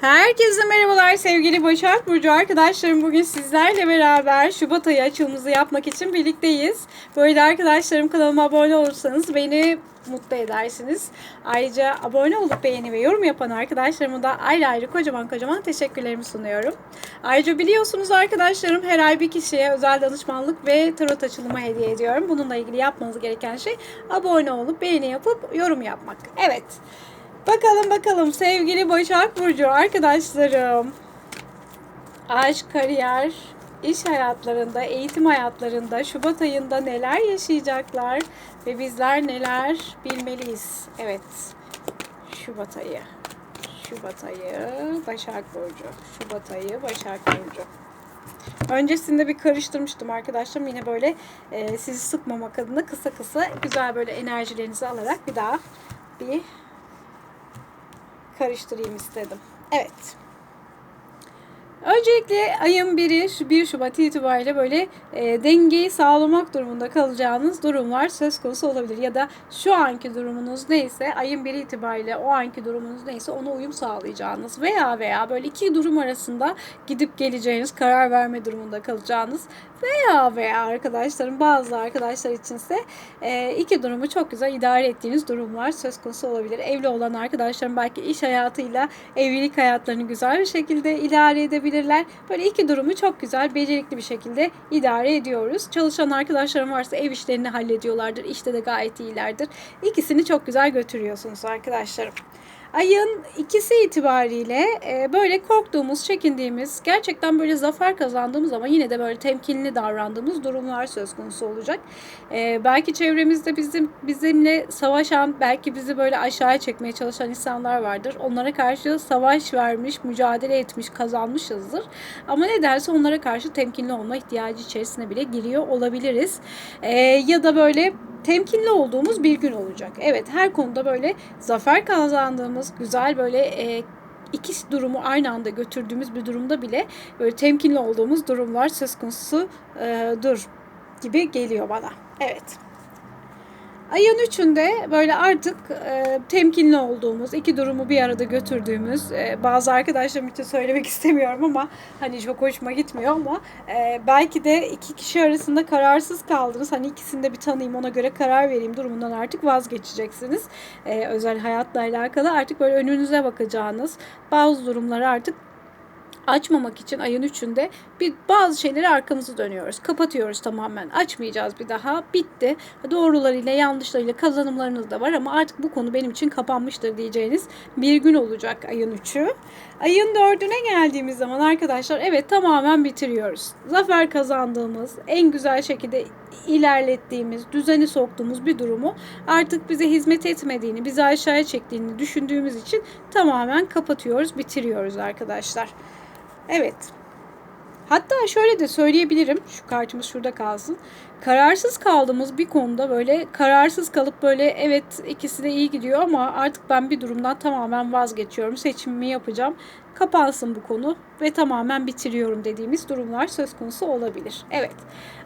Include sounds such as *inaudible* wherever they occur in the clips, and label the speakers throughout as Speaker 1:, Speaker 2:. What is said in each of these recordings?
Speaker 1: Herkese merhabalar sevgili Başak Burcu arkadaşlarım. Bugün sizlerle beraber Şubat ayı açılımımızı yapmak için birlikteyiz. Böyle arkadaşlarım kanalıma abone olursanız beni mutlu edersiniz. Ayrıca abone olup beğeni ve yorum yapan arkadaşlarıma da ayrı ayrı kocaman kocaman teşekkürlerimi sunuyorum. Ayrıca biliyorsunuz arkadaşlarım her ay bir kişiye özel danışmanlık ve tarot açılımı hediye ediyorum. Bununla ilgili yapmanız gereken şey abone olup beğeni yapıp yorum yapmak. Evet. Bakalım bakalım sevgili Başak Burcu arkadaşlarım. Aşk, kariyer, iş hayatlarında, eğitim hayatlarında Şubat ayında neler yaşayacaklar ve bizler neler bilmeliyiz. Evet. Şubat ayı. Şubat ayı Başak Burcu. Şubat ayı Başak Burcu. Öncesinde bir karıştırmıştım arkadaşlarım. Yine böyle e, sizi sıkmamak adına kısa kısa güzel böyle enerjilerinizi alarak bir daha bir karıştırayım istedim. Evet. Öncelikle ayın 1'i 1 Şubat itibariyle böyle e, dengeyi sağlamak durumunda kalacağınız durumlar söz konusu olabilir. Ya da şu anki durumunuz neyse ayın 1 itibariyle o anki durumunuz neyse ona uyum sağlayacağınız veya veya böyle iki durum arasında gidip geleceğiniz karar verme durumunda kalacağınız veya veya arkadaşlarım bazı arkadaşlar içinse e, iki durumu çok güzel idare ettiğiniz durumlar söz konusu olabilir. Evli olan arkadaşlarım belki iş hayatıyla evlilik hayatlarını güzel bir şekilde idare edebilirler. Böyle iki durumu çok güzel becerikli bir şekilde idare ediyoruz. Çalışan arkadaşlarım varsa ev işlerini hallediyorlardır. İşte de gayet iyilerdir. İkisini çok güzel götürüyorsunuz arkadaşlarım. Ayın ikisi itibariyle e, böyle korktuğumuz, çekindiğimiz, gerçekten böyle zafer kazandığımız ama yine de böyle temkinli davrandığımız durumlar söz konusu olacak. E, belki çevremizde bizim bizimle savaşan, belki bizi böyle aşağıya çekmeye çalışan insanlar vardır. Onlara karşı savaş vermiş, mücadele etmiş, kazanmışızdır. Ama ne derse onlara karşı temkinli olma ihtiyacı içerisine bile giriyor olabiliriz. E, ya da böyle temkinli olduğumuz bir gün olacak. Evet her konuda böyle zafer kazandığımız güzel böyle e, iki durumu aynı anda götürdüğümüz bir durumda bile böyle temkinli olduğumuz durumlar söz konusu e, dur gibi geliyor bana. Evet. Ayın üçünde böyle artık e, temkinli olduğumuz, iki durumu bir arada götürdüğümüz, e, bazı arkadaşlarım için söylemek *laughs* istemiyorum ama hani çok hoşuma gitmiyor ama e, belki de iki kişi arasında kararsız kaldınız. Hani ikisini de bir tanıyayım ona göre karar vereyim durumundan artık vazgeçeceksiniz. E, özel hayatla alakalı artık böyle önünüze bakacağınız bazı durumları artık açmamak için ayın üçünde bir bazı şeyleri arkamızı dönüyoruz. Kapatıyoruz tamamen. Açmayacağız bir daha. Bitti. Doğrularıyla yanlışlarıyla kazanımlarınız da var ama artık bu konu benim için kapanmıştır diyeceğiniz bir gün olacak ayın üçü. Ayın dördüne geldiğimiz zaman arkadaşlar evet tamamen bitiriyoruz. Zafer kazandığımız, en güzel şekilde ilerlettiğimiz, düzeni soktuğumuz bir durumu artık bize hizmet etmediğini, bizi aşağıya çektiğini düşündüğümüz için tamamen kapatıyoruz, bitiriyoruz arkadaşlar. Evet. Hatta şöyle de söyleyebilirim. Şu kartımız şurada kalsın. Kararsız kaldığımız bir konuda böyle kararsız kalıp böyle evet ikisi de iyi gidiyor ama artık ben bir durumdan tamamen vazgeçiyorum. Seçimimi yapacağım. Kapansın bu konu ve tamamen bitiriyorum dediğimiz durumlar söz konusu olabilir. Evet.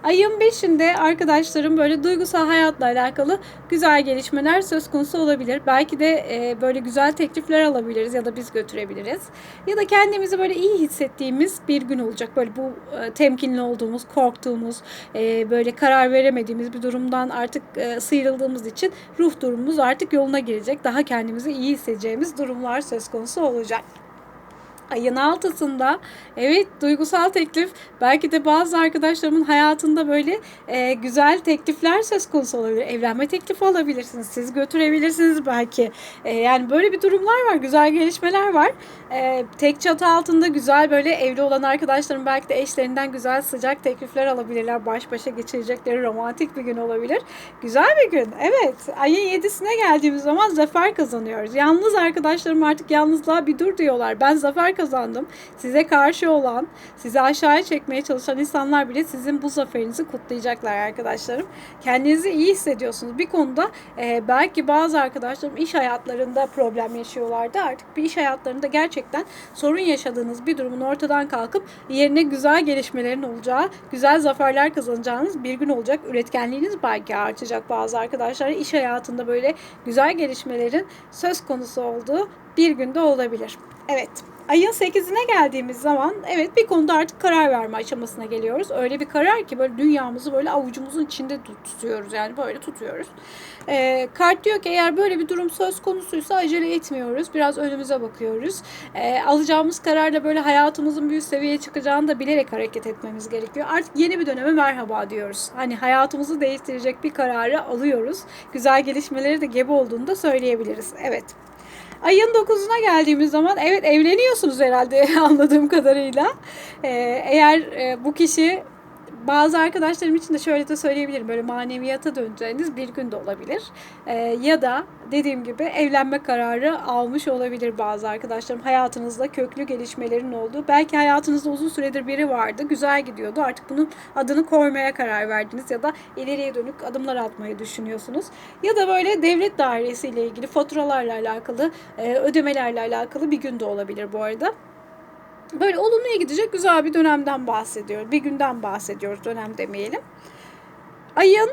Speaker 1: Ayın 5'inde arkadaşlarım böyle duygusal hayatla alakalı güzel gelişmeler söz konusu olabilir. Belki de e, böyle güzel teklifler alabiliriz ya da biz götürebiliriz. Ya da kendimizi böyle iyi hissettiğimiz bir gün olacak. Böyle bu e, temkinli olduğumuz, korktuğumuz, e, böyle karar veremediğimiz bir durumdan artık e, sıyrıldığımız için ruh durumumuz artık yoluna girecek. Daha kendimizi iyi hissedeceğimiz durumlar söz konusu olacak ayın altısında evet duygusal teklif belki de bazı arkadaşlarımın hayatında böyle e, güzel teklifler söz konusu olabilir. Evlenme teklifi alabilirsiniz. Siz götürebilirsiniz belki. E, yani böyle bir durumlar var. Güzel gelişmeler var. E, tek çatı altında güzel böyle evli olan arkadaşlarım belki de eşlerinden güzel sıcak teklifler alabilirler. Baş başa geçirecekleri romantik bir gün olabilir. Güzel bir gün. Evet. Ayın yedisine geldiğimiz zaman zafer kazanıyoruz. Yalnız arkadaşlarım artık yalnızlığa bir dur diyorlar. Ben zafer kazandım. Size karşı olan, sizi aşağıya çekmeye çalışan insanlar bile sizin bu zaferinizi kutlayacaklar arkadaşlarım. Kendinizi iyi hissediyorsunuz. Bir konuda e, belki bazı arkadaşlarım iş hayatlarında problem yaşıyorlardı. Artık bir iş hayatlarında gerçekten sorun yaşadığınız bir durumun ortadan kalkıp yerine güzel gelişmelerin olacağı, güzel zaferler kazanacağınız bir gün olacak. Üretkenliğiniz belki artacak bazı arkadaşlar. iş hayatında böyle güzel gelişmelerin söz konusu olduğu bir günde olabilir. Evet. Ayın 8'ine geldiğimiz zaman evet bir konuda artık karar verme aşamasına geliyoruz. Öyle bir karar ki böyle dünyamızı böyle avucumuzun içinde tutuyoruz yani böyle tutuyoruz. E, kart diyor ki eğer böyle bir durum söz konusuysa acele etmiyoruz. Biraz önümüze bakıyoruz. E, alacağımız kararla böyle hayatımızın üst seviyeye çıkacağını da bilerek hareket etmemiz gerekiyor. Artık yeni bir döneme merhaba diyoruz. Hani hayatımızı değiştirecek bir kararı alıyoruz. Güzel gelişmeleri de gebe olduğunu da söyleyebiliriz. Evet. Ayın 9'una geldiğimiz zaman evet evleniyorsunuz herhalde *laughs* anladığım kadarıyla. Ee, eğer e, bu kişi bazı arkadaşlarım için de şöyle de söyleyebilirim. Böyle maneviyata döneceğiniz bir gün de olabilir. Ee, ya da dediğim gibi evlenme kararı almış olabilir bazı arkadaşlarım. Hayatınızda köklü gelişmelerin olduğu. Belki hayatınızda uzun süredir biri vardı. Güzel gidiyordu. Artık bunun adını koymaya karar verdiniz. Ya da ileriye dönük adımlar atmayı düşünüyorsunuz. Ya da böyle devlet dairesiyle ilgili faturalarla alakalı, e, ödemelerle alakalı bir gün de olabilir bu arada. Böyle olumluya gidecek güzel bir dönemden bahsediyoruz. Bir günden bahsediyoruz dönem demeyelim. Ayın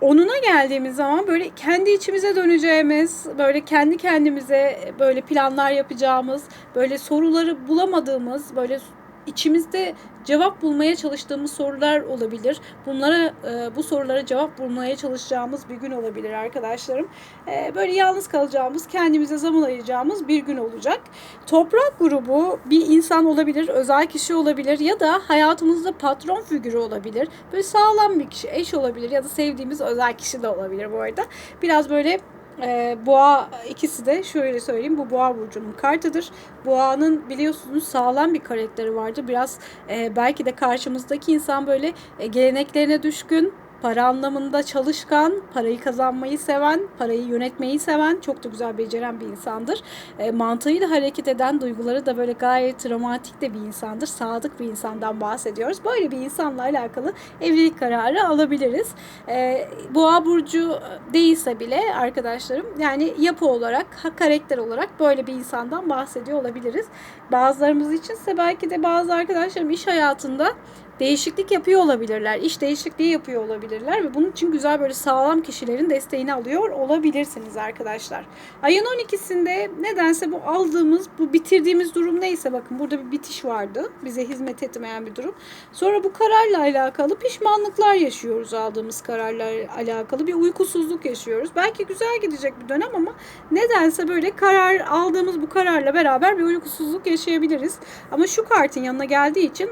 Speaker 1: onuna geldiğimiz zaman böyle kendi içimize döneceğimiz, böyle kendi kendimize böyle planlar yapacağımız, böyle soruları bulamadığımız, böyle içimizde cevap bulmaya çalıştığımız sorular olabilir. Bunlara e, bu sorulara cevap bulmaya çalışacağımız bir gün olabilir arkadaşlarım. E, böyle yalnız kalacağımız, kendimize zaman ayıracağımız bir gün olacak. Toprak grubu bir insan olabilir, özel kişi olabilir ya da hayatımızda patron figürü olabilir. Böyle sağlam bir kişi, eş olabilir ya da sevdiğimiz özel kişi de olabilir bu arada. Biraz böyle e, boğa ikisi de şöyle söyleyeyim bu boğa burcunun kartıdır. Boğanın biliyorsunuz sağlam bir karakteri vardı. Biraz e, belki de karşımızdaki insan böyle e, geleneklerine düşkün, para anlamında çalışkan, parayı kazanmayı seven, parayı yönetmeyi seven, çok da güzel beceren bir insandır. E, mantığıyla hareket eden, duyguları da böyle gayet romantik de bir insandır. Sadık bir insandan bahsediyoruz. Böyle bir insanla alakalı evlilik kararı alabiliriz. E, Boğa burcu değilse bile arkadaşlarım yani yapı olarak, karakter olarak böyle bir insandan bahsediyor olabiliriz. Bazılarımız içinse belki de bazı arkadaşlarım iş hayatında değişiklik yapıyor olabilirler. iş değişikliği yapıyor olabilirler ve bunun için güzel böyle sağlam kişilerin desteğini alıyor olabilirsiniz arkadaşlar. Ayın 12'sinde nedense bu aldığımız, bu bitirdiğimiz durum neyse bakın burada bir bitiş vardı. Bize hizmet etmeyen bir durum. Sonra bu kararla alakalı pişmanlıklar yaşıyoruz aldığımız kararla alakalı. Bir uykusuzluk yaşıyoruz. Belki güzel gidecek bir dönem ama nedense böyle karar aldığımız bu kararla beraber bir uykusuzluk yaşayabiliriz. Ama şu kartın yanına geldiği için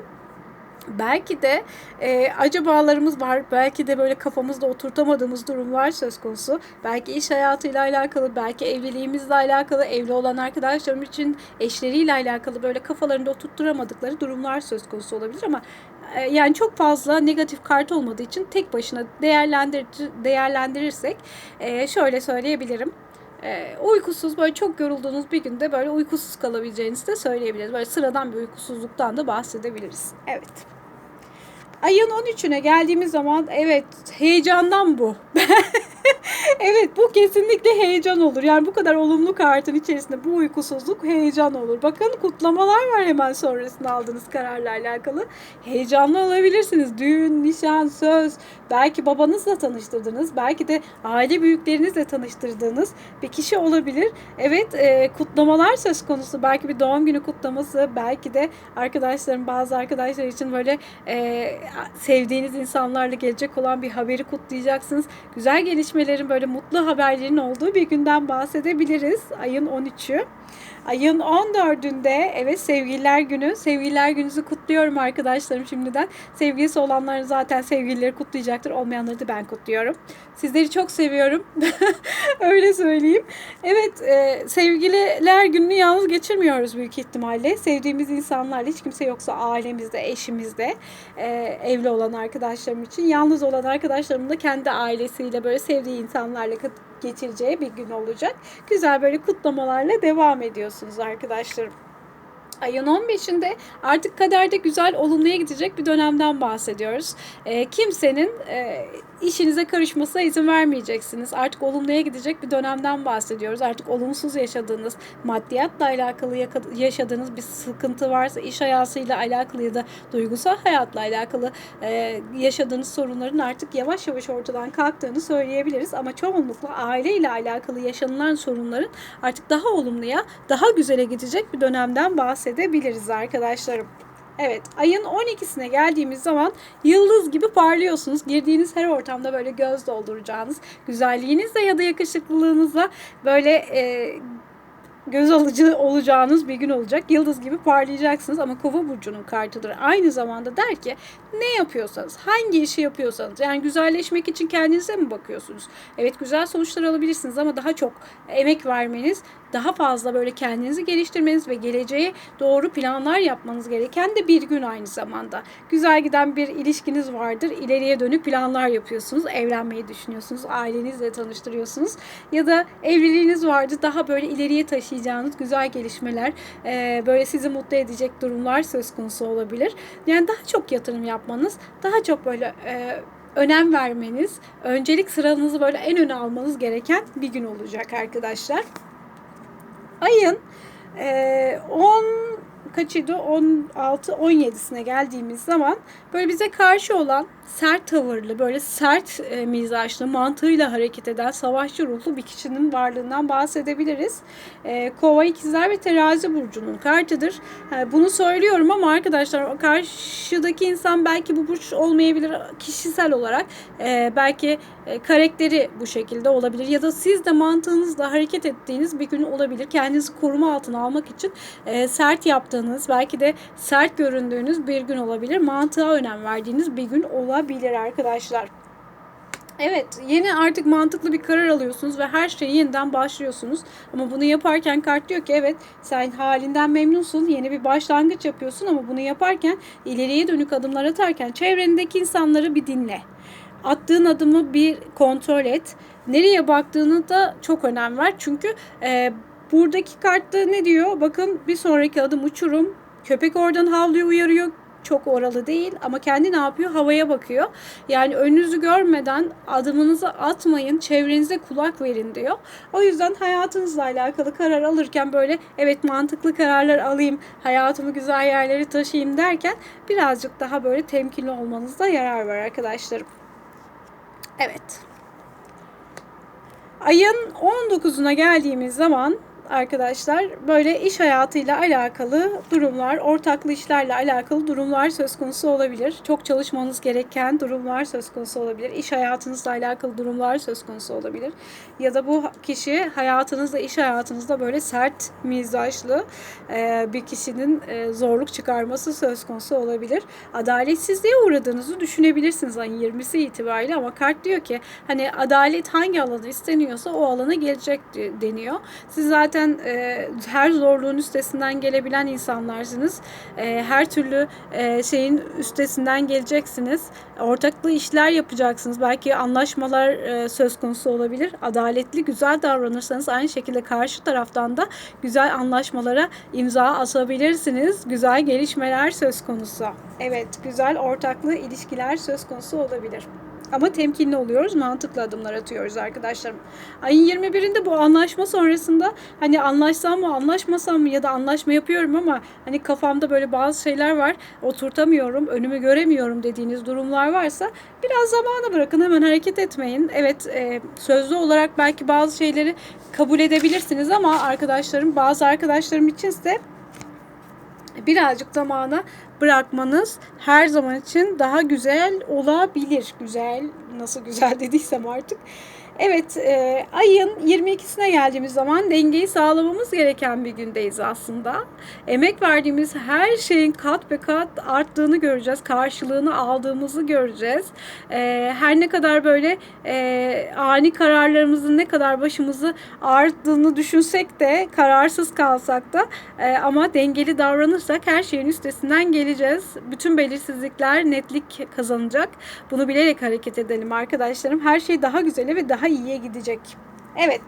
Speaker 1: Belki de e, acabalarımız var. Belki de böyle kafamızda oturtamadığımız durumlar söz konusu. Belki iş hayatıyla alakalı, belki evliliğimizle alakalı, evli olan arkadaşlarım için eşleriyle alakalı böyle kafalarında oturtturamadıkları durumlar söz konusu olabilir ama e, yani çok fazla negatif kart olmadığı için tek başına değerlendir değerlendirirsek e, şöyle söyleyebilirim. E, uykusuz böyle çok yorulduğunuz bir günde böyle uykusuz kalabileceğinizi de söyleyebiliriz. Böyle sıradan bir uykusuzluktan da bahsedebiliriz. Evet. Ayın 13'üne geldiğimiz zaman evet heyecandan bu. *laughs* *laughs* evet bu kesinlikle heyecan olur. Yani bu kadar olumlu kartın içerisinde bu uykusuzluk heyecan olur. Bakın kutlamalar var hemen sonrasında aldığınız kararla alakalı. Heyecanlı olabilirsiniz. Düğün, nişan, söz, belki babanızla tanıştırdınız, belki de aile büyüklerinizle tanıştırdığınız bir kişi olabilir. Evet e, kutlamalar söz konusu. Belki bir doğum günü kutlaması, belki de arkadaşlarım bazı arkadaşlar için böyle e, sevdiğiniz insanlarla gelecek olan bir haberi kutlayacaksınız. Güzel gelişmelerin böyle mutlu haberlerin olduğu bir günden bahsedebiliriz. Ayın 13'ü. Ayın 14'ünde evet sevgililer günü. Sevgililer gününüzü kutluyorum arkadaşlarım şimdiden. Sevgilisi olanların zaten sevgilileri kutlayacaktır. Olmayanları da ben kutluyorum. Sizleri çok seviyorum. *laughs* Öyle söyleyeyim. Evet e, sevgililer gününü yalnız geçirmiyoruz büyük ihtimalle. Sevdiğimiz insanlarla hiç kimse yoksa ailemizde, eşimizde e, evli olan arkadaşlarım için. Yalnız olan arkadaşlarım da kendi ailesiyle böyle sevdiği insanlarla geçireceği bir gün olacak. Güzel böyle kutlamalarla devam ediyorsunuz arkadaşlarım. Ayın 15'inde artık kaderde güzel olumluya gidecek bir dönemden bahsediyoruz. E, kimsenin e, işinize karışmasına izin vermeyeceksiniz. Artık olumluya gidecek bir dönemden bahsediyoruz. Artık olumsuz yaşadığınız, maddiyatla alakalı yaşadığınız bir sıkıntı varsa, iş hayatıyla alakalı ya da duygusal hayatla alakalı e, yaşadığınız sorunların artık yavaş yavaş ortadan kalktığını söyleyebiliriz. Ama çoğunlukla aileyle alakalı yaşanılan sorunların artık daha olumluya, daha güzele gidecek bir dönemden bahsedebiliriz arkadaşlarım. Evet ayın 12'sine geldiğimiz zaman yıldız gibi parlıyorsunuz. Girdiğiniz her ortamda böyle göz dolduracağınız güzelliğinizle ya da yakışıklılığınızla böyle e, göz alıcı olacağınız bir gün olacak. Yıldız gibi parlayacaksınız ama kova burcunun kartıdır. Aynı zamanda der ki ne yapıyorsanız, hangi işi yapıyorsanız yani güzelleşmek için kendinize mi bakıyorsunuz? Evet güzel sonuçlar alabilirsiniz ama daha çok emek vermeniz, daha fazla böyle kendinizi geliştirmeniz ve geleceğe doğru planlar yapmanız gereken de bir gün aynı zamanda. Güzel giden bir ilişkiniz vardır. İleriye dönük planlar yapıyorsunuz. Evlenmeyi düşünüyorsunuz. Ailenizle tanıştırıyorsunuz. Ya da evliliğiniz vardı. Daha böyle ileriye taşıyacağınız güzel gelişmeler, böyle sizi mutlu edecek durumlar söz konusu olabilir. Yani daha çok yatırım yapmanız, daha çok böyle önem vermeniz, öncelik sıranızı böyle en öne almanız gereken bir gün olacak arkadaşlar ayın e, 10 kaçıydı 16 17'sine geldiğimiz zaman böyle bize karşı olan sert tavırlı, böyle sert e, mizaçlı, mantığıyla hareket eden savaşçı ruhlu bir kişinin varlığından bahsedebiliriz. E, Kova ikizler ve terazi burcunun kartıdır. E, bunu söylüyorum ama arkadaşlar karşıdaki insan belki bu burç olmayabilir kişisel olarak. E, belki e, karakteri bu şekilde olabilir ya da siz de mantığınızla hareket ettiğiniz bir gün olabilir. Kendinizi koruma altına almak için e, sert yaptığınız, belki de sert göründüğünüz bir gün olabilir. Mantığa önem verdiğiniz bir gün olabilir arkadaşlar. Evet, yeni artık mantıklı bir karar alıyorsunuz ve her şeyi yeniden başlıyorsunuz. Ama bunu yaparken kart diyor ki evet sen halinden memnunsun, yeni bir başlangıç yapıyorsun ama bunu yaparken ileriye dönük adımlar atarken çevrendeki insanları bir dinle. Attığın adımı bir kontrol et. Nereye baktığını da çok önem ver. Çünkü e, buradaki kartta ne diyor? Bakın bir sonraki adım uçurum. Köpek oradan havlıyor uyarıyor çok oralı değil ama kendi ne yapıyor? Havaya bakıyor. Yani önünüzü görmeden adımınızı atmayın, çevrenize kulak verin diyor. O yüzden hayatınızla alakalı karar alırken böyle evet mantıklı kararlar alayım, hayatımı güzel yerlere taşıyayım derken birazcık daha böyle temkinli olmanızda yarar var arkadaşlarım. Evet. Ayın 19'una geldiğimiz zaman arkadaşlar böyle iş hayatıyla alakalı durumlar, ortaklı işlerle alakalı durumlar söz konusu olabilir. Çok çalışmanız gereken durumlar söz konusu olabilir. İş hayatınızla alakalı durumlar söz konusu olabilir. Ya da bu kişi hayatınızda, iş hayatınızda böyle sert mizaçlı e, bir kişinin e, zorluk çıkarması söz konusu olabilir. Adaletsizliğe uğradığınızı düşünebilirsiniz ayın 20'si itibariyle ama kart diyor ki hani adalet hangi alanda isteniyorsa o alana gelecek deniyor. Siz zaten zaten e, her zorluğun üstesinden gelebilen insanlarsınız. E, her türlü e, şeyin üstesinden geleceksiniz. Ortaklı işler yapacaksınız. Belki anlaşmalar e, söz konusu olabilir. Adaletli, güzel davranırsanız aynı şekilde karşı taraftan da güzel anlaşmalara imza atabilirsiniz. Güzel gelişmeler söz konusu. Evet, güzel ortaklı ilişkiler söz konusu olabilir. Ama temkinli oluyoruz, mantıklı adımlar atıyoruz arkadaşlarım. Ayın 21'inde bu anlaşma sonrasında hani anlaşsam mı, anlaşmasam mı ya da anlaşma yapıyorum ama hani kafamda böyle bazı şeyler var, oturtamıyorum, önümü göremiyorum dediğiniz durumlar varsa biraz zamana bırakın, hemen hareket etmeyin. Evet, e, sözlü olarak belki bazı şeyleri kabul edebilirsiniz ama arkadaşlarım, bazı arkadaşlarım için ise birazcık zamana bırakmanız her zaman için daha güzel olabilir. Güzel, nasıl güzel *laughs* dediysem artık. Evet, e, ayın 22'sine geldiğimiz zaman dengeyi sağlamamız gereken bir gündeyiz aslında. Emek verdiğimiz her şeyin kat be kat arttığını göreceğiz. Karşılığını aldığımızı göreceğiz. E, her ne kadar böyle e, ani kararlarımızın ne kadar başımızı ağrıttığını düşünsek de, kararsız kalsak da e, ama dengeli davranırsak her şeyin üstesinden geleceğiz. Bütün belirsizlikler netlik kazanacak. Bunu bilerek hareket edelim arkadaşlarım. Her şey daha güzeli ve daha iyiye gidecek. Evet.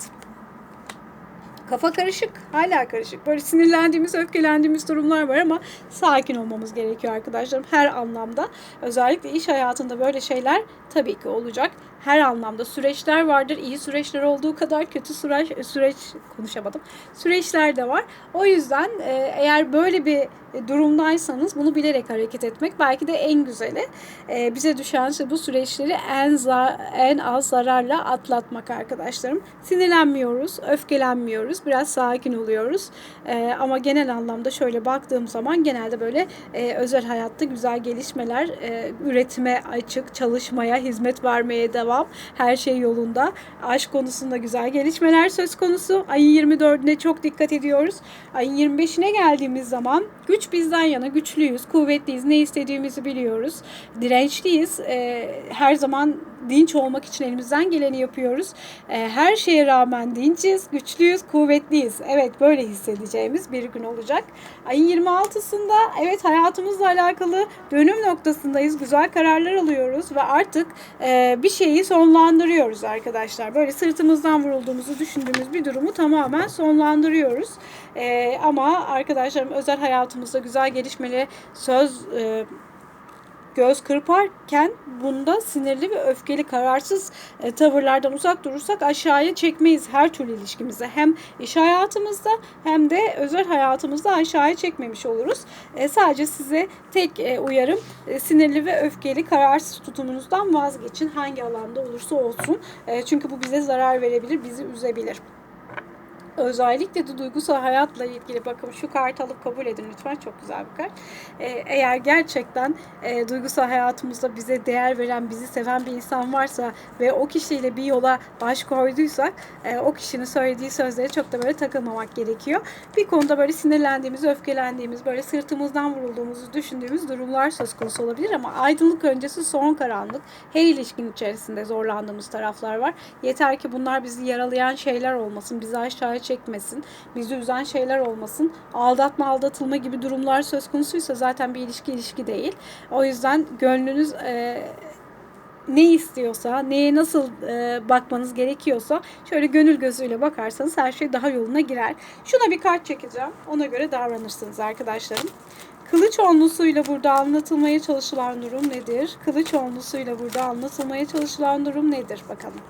Speaker 1: Kafa karışık, hala karışık. Böyle sinirlendiğimiz, öfkelendiğimiz durumlar var ama sakin olmamız gerekiyor arkadaşlarım her anlamda. Özellikle iş hayatında böyle şeyler tabii ki olacak. Her anlamda süreçler vardır. İyi süreçler olduğu kadar kötü süreç, süreç konuşamadım. Süreçler de var. O yüzden e, eğer böyle bir durumdaysanız bunu bilerek hareket etmek belki de en güzeli. E, bize düşen şey bu süreçleri en za- en az zararla atlatmak arkadaşlarım. Sinirlenmiyoruz, öfkelenmiyoruz, biraz sakin oluyoruz. E, ama genel anlamda şöyle baktığım zaman genelde böyle e, özel hayatta güzel gelişmeler, e, üretime açık, çalışmaya, hizmet vermeye devam. Her şey yolunda. Aşk konusunda güzel gelişmeler söz konusu. Ayın 24'üne çok dikkat ediyoruz. Ayın 25'ine geldiğimiz zaman güç bizden yana güçlüyüz, kuvvetliyiz, ne istediğimizi biliyoruz. Dirençliyiz. E, her zaman dinç olmak için elimizden geleni yapıyoruz. E, her şeye rağmen dinçiz, güçlüyüz, kuvvetliyiz. Evet böyle hissedeceğimiz bir gün olacak. Ayın 26'sında evet hayatımızla alakalı dönüm noktasındayız. Güzel kararlar alıyoruz ve artık e, bir şeyi sonlandırıyoruz arkadaşlar. Böyle sırtımızdan vurulduğumuzu düşündüğümüz bir durumu tamamen sonlandırıyoruz. E, ama arkadaşlarım özel hayatımızda güzel gelişmeli söz e, göz kırparken bunda sinirli ve öfkeli kararsız e, tavırlardan uzak durursak aşağıya çekmeyiz her türlü ilişkimizi. Hem iş hayatımızda hem de özel hayatımızda aşağıya çekmemiş oluruz. E, sadece size tek e, uyarım e, sinirli ve öfkeli kararsız tutumunuzdan vazgeçin hangi alanda olursa olsun. E, çünkü bu bize zarar verebilir, bizi üzebilir. Özellikle de duygusal hayatla ilgili bakın şu kartı alıp kabul edin lütfen çok güzel bir kart. Ee, eğer gerçekten e, duygusal hayatımızda bize değer veren, bizi seven bir insan varsa ve o kişiyle bir yola baş koyduysak e, o kişinin söylediği sözlere çok da böyle takılmamak gerekiyor. Bir konuda böyle sinirlendiğimiz, öfkelendiğimiz, böyle sırtımızdan vurulduğumuzu düşündüğümüz durumlar söz konusu olabilir ama aydınlık öncesi son karanlık. Her ilişkin içerisinde zorlandığımız taraflar var. Yeter ki bunlar bizi yaralayan şeyler olmasın, bizi aşağıya çekmesin, bizi üzen şeyler olmasın. Aldatma, aldatılma gibi durumlar söz konusuysa zaten bir ilişki ilişki değil. O yüzden gönlünüz e, ne istiyorsa, neye nasıl e, bakmanız gerekiyorsa şöyle gönül gözüyle bakarsanız her şey daha yoluna girer. Şuna bir kart çekeceğim. Ona göre davranırsınız arkadaşlarım. Kılıç onlusuyla burada anlatılmaya çalışılan durum nedir? Kılıç onlusuyla burada anlatılmaya çalışılan durum nedir? Bakalım.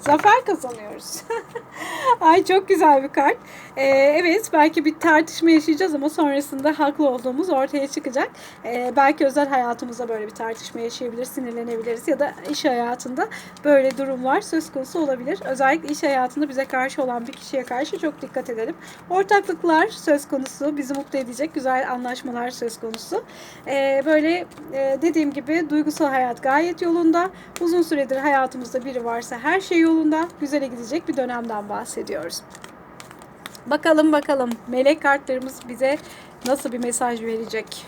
Speaker 1: Zafer kazanıyoruz. *laughs* Ay çok güzel bir kart. Ee, evet belki bir tartışma yaşayacağız ama sonrasında haklı olduğumuz ortaya çıkacak. Ee, belki özel hayatımızda böyle bir tartışma yaşayabilir, sinirlenebiliriz ya da iş hayatında böyle durumlar söz konusu olabilir. Özellikle iş hayatında bize karşı olan bir kişiye karşı çok dikkat edelim. Ortaklıklar söz konusu, bizi mutlu edecek güzel anlaşmalar söz konusu. Ee, böyle e, dediğim gibi duygusal hayat gayet yolunda. Uzun süredir hayatımızda biri varsa her şey yolunda, güzele gidecek bir dönemden bahsediyoruz. Bakalım bakalım melek kartlarımız bize nasıl bir mesaj verecek?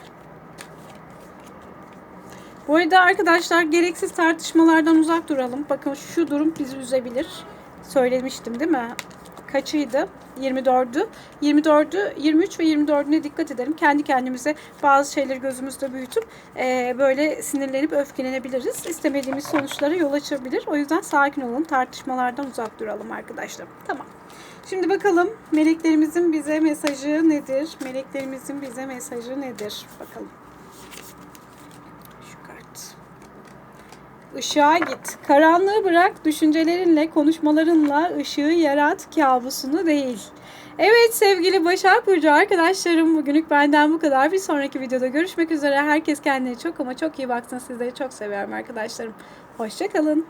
Speaker 1: Bu arada arkadaşlar gereksiz tartışmalardan uzak duralım. Bakın şu durum bizi üzebilir. Söylemiştim değil mi? Kaçıydı? 24'ü. 24'ü, 23 ve 24'üne dikkat edelim. Kendi kendimize bazı şeyleri gözümüzde büyütüp e, böyle sinirlenip öfkelenebiliriz. İstemediğimiz sonuçlara yol açabilir. O yüzden sakin olun. Tartışmalardan uzak duralım arkadaşlar. Tamam. Şimdi bakalım meleklerimizin bize mesajı nedir? Meleklerimizin bize mesajı nedir? Bakalım. Şu kart. Işığa git. Karanlığı bırak, düşüncelerinle, konuşmalarınla ışığı yarat, kabusunu değil. Evet sevgili Başak Burcu arkadaşlarım bugünlük benden bu kadar. Bir sonraki videoda görüşmek üzere. Herkes kendine çok ama çok iyi baksın. Sizleri çok seviyorum arkadaşlarım. Hoşçakalın.